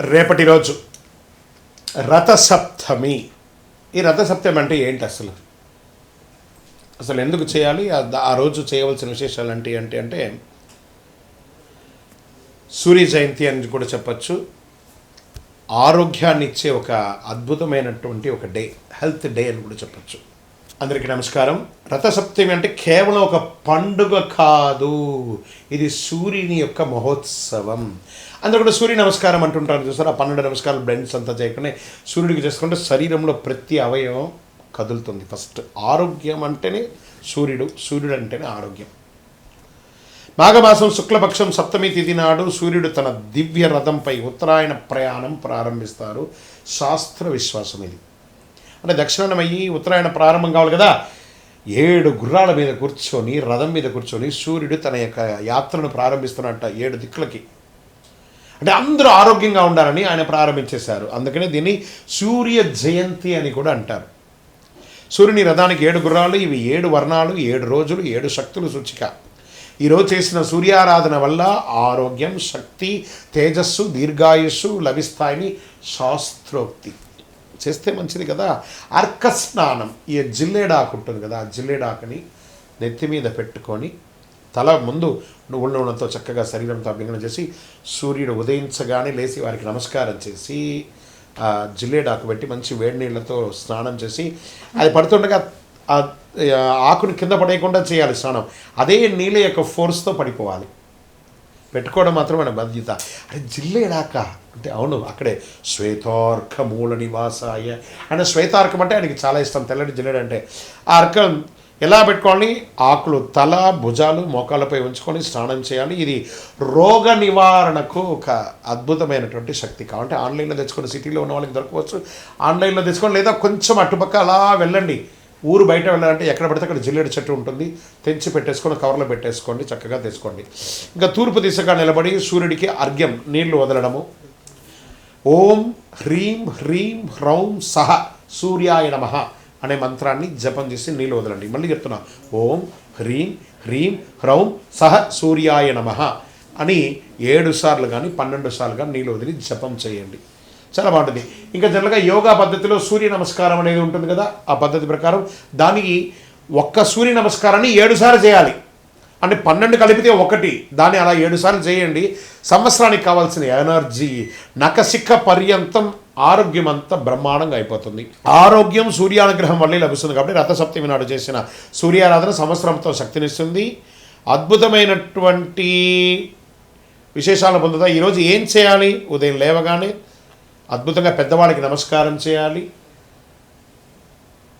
రేపటి రోజు రథసప్తమి. ఈ రథసప్తమి అంటే ఏంటి అసలు? అసలు ఎందుకు చేయాలి? ఆ- రోజు చేయవలసిన విశేషాలు అంటే ఏంటి అంటే సూర్య జయంతి అని కూడా చెప్పచ్చు. ఆరోగ్యాన్ని ఇచ్చే ఒక అద్భుతమైనటువంటి ఒక డే హెల్త్ డే అని కూడా చెప్పచ్చు. అందరికీ నమస్కారం. రథసప్తమి అంటే కేవలం ఒక పండుగ కాదు. ఇది సూర్యుని యొక్క మహోత్సవం. అందరూ కూడా సూర్య నమస్కారం అంటుంటారు. చూసారు? ఆ పన్నెండు నమస్కారాలు బ్లెండ్స్ అంతా చేయకుండా సూర్యుడికి చేసుకుంటే శరీరంలో ప్రతి అవయవం కదులుతుంది. ఫస్ట్ ఆరోగ్యం అంటేనే సూర్యుడు సూర్యుడు అంటేనే ఆరోగ్యం. మాఘమాసం శుక్లపక్షం సప్తమి తిథి నాడు సూర్యుడు తన దివ్య రథంపై ఉత్తరాయణ ప్రయాణం ప్రారంభిస్తారు. శాస్త్ర విశ్వాసం ఇది. అంటే దక్షిణాయనం అయ్యి ఉత్తరాయణ ప్రారంభం కావాలి కదా. ఏడు గుర్రాల మీద కూర్చొని రథం మీద కూర్చొని సూర్యుడు తన యొక్క యాత్రను ప్రారంభిస్తున్నట్ట ఏడు దిక్కులకి. అంటే అందరూ ఆరోగ్యంగా ఉండాలని ఆయన ప్రారంభించేశారు. అందుకనే దీన్ని సూర్య జయంతి అని కూడా అంటారు. సూర్యుని రథానికి ఏడు గుర్రాలు ఇవి ఏడు వర్ణాలు ఏడు రోజులు ఏడు శక్తులు సూచిక. ఈరోజు చేసిన సూర్యారాధన వల్ల ఆరోగ్యం శక్తి తేజస్సు దీర్ఘాయుస్సు లభిస్తాయని శాస్త్రోక్తి. చేస్తే మంచిది కదా. అర్క స్నానం. ఈ జిల్లేడాకు ఉంటుంది కదా ఆ జిల్లేడాకుని నెత్తి మీద పెట్టుకొని తల ముందు నువ్వుల నూనెతో చక్కగా శరీరంతో అభ్యంగనం చేసి సూర్యుడు ఉదయించగానే లేచి వారికి నమస్కారం చేసి ఆ జిల్లేడాకు పెట్టి మంచి వేడి నీళ్ళతో స్నానం చేసి అది పడుతుండగా ఆకుని కింద పడేయకుండా చేయాలి స్నానం. అదే నీళ్ళ యొక్క ఫోర్స్తో పడిపోవాలి. పెట్టుకోవడం మాత్రం మన బాధ్యత. అరే జిల్లేడాక అంటే అవును అక్కడే. శ్వేతార్క మూల నివాసాయ. ఆయన శ్వేతార్కం అంటే ఆయనకి చాలా ఇష్టం తెల్లటి జిల్లేడు అంటే. ఆ అర్కం ఎలా పెట్టుకోవాలి ఆకులు తల భుజాలు మోకాళ్ళపై ఉంచుకొని స్నానం చేయాలి. ఇది రోగ నివారణకు ఒక అద్భుతమైనటువంటి శక్తి కావాలంటే ఆన్లైన్లో తెచ్చుకొని సిటీలో ఉన్న వాళ్ళకి దొరకవచ్చు. ఆన్లైన్లో తెచ్చుకొని లేదా కొంచెం అటుపక్క అలా వెళ్ళండి. ఊరు బయట వెళ్ళాలంటే ఎక్కడ పడితే అక్కడ జిల్లేడు చెట్టు ఉంటుంది. తెంచి పెట్టేసుకొని కవర్లో పెట్టేసుకోండి చక్కగా తెచ్చుకోండి ఇంకా తూర్పు దిశగా నిలబడి సూర్యుడికి అర్ఘ్యం నీళ్ళు వదలడము. ఓం హ్రీం హ్రీం హ్రౌం సహ సూర్యాయ నమ అనే మంత్రాన్ని జపం చేసి నీళ్ళు వదలండి. మళ్ళీ చెప్తున్నా ఓం హ్రీం హ్రీం హ్రౌం సహ సూర్యాయ నమ అని ఏడు సార్లు కానీ పన్నెండు సార్లు కానీ నీళ్ళు వదిలి జపం చేయండి. చాలా బాగుంటుంది. ఇంకా జనరల్గా యోగా పద్ధతిలో సూర్య నమస్కారం అనేది ఉంటుంది కదా ఆ పద్ధతి ప్రకారం దానికి ఒక్క సూర్య నమస్కారాన్ని ఏడుసార్లు చేయాలి. అంటే పన్నెండు కలిపితే ఒకటి దాన్ని అలా ఏడుసార్లు చేయండి. సంవత్సరానికి కావాల్సిన ఎనర్జీ నకసిక్క పర్యంతం ఆరోగ్యం అంతా బ్రహ్మాండంగా అయిపోతుంది. ఆరోగ్యం సూర్యానుగ్రహం వల్లే లభిస్తుంది కాబట్టి రథసప్తమి నాడు చేసిన సూర్యారాధన సంవత్సరంతో శక్తినిస్తుంది. అద్భుతమైనటువంటి విశేషాలను పొందుతా. ఈరోజు ఏం చేయాలి? ఉదయం లేవగానే అద్భుతంగా పెద్దవాళ్ళకి నమస్కారం చేయాలి.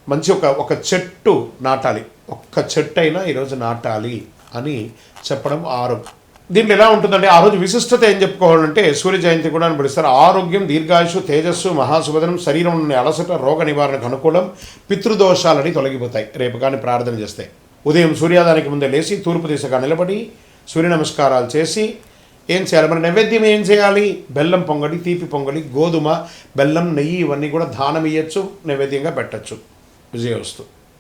మంచి ఒక ఒక చెట్టు నాటాలి. ఒక్క చెట్టు అయినా ఈరోజు నాటాలి అని చెప్పడం ఆరోగ్యం. దీంట్లో ఎలా ఉంటుందంటే ఆ రోజు విశిష్టత ఏం చెప్పుకోవాలంటే సూర్య జయంతి కూడా అని పిలుస్తారు. ఆరోగ్యం దీర్ఘాయుషు తేజస్సు మహాసుభదనం శరీరం అలసట రోగ నివారణకు అనుకూలం పితృదోషాలని తొలగిపోతాయి. రేపు కానీ ప్రార్థన చేస్తే. ఉదయం సూర్యాదానికి ముందే లేచి తూర్పు దిశగా నిలబడి సూర్య నమస్కారాలు చేసి ఏం చేయాలి? మన నైవేద్యం ఏం చేయాలి? బెల్లం పొంగడి తీపి పొంగడి గోధుమ బెల్లం నెయ్యి ఇవన్నీ కూడా దానం ఇవ్వచ్చు నైవేద్యంగా పెట్టచ్చు. విజయవస్తు.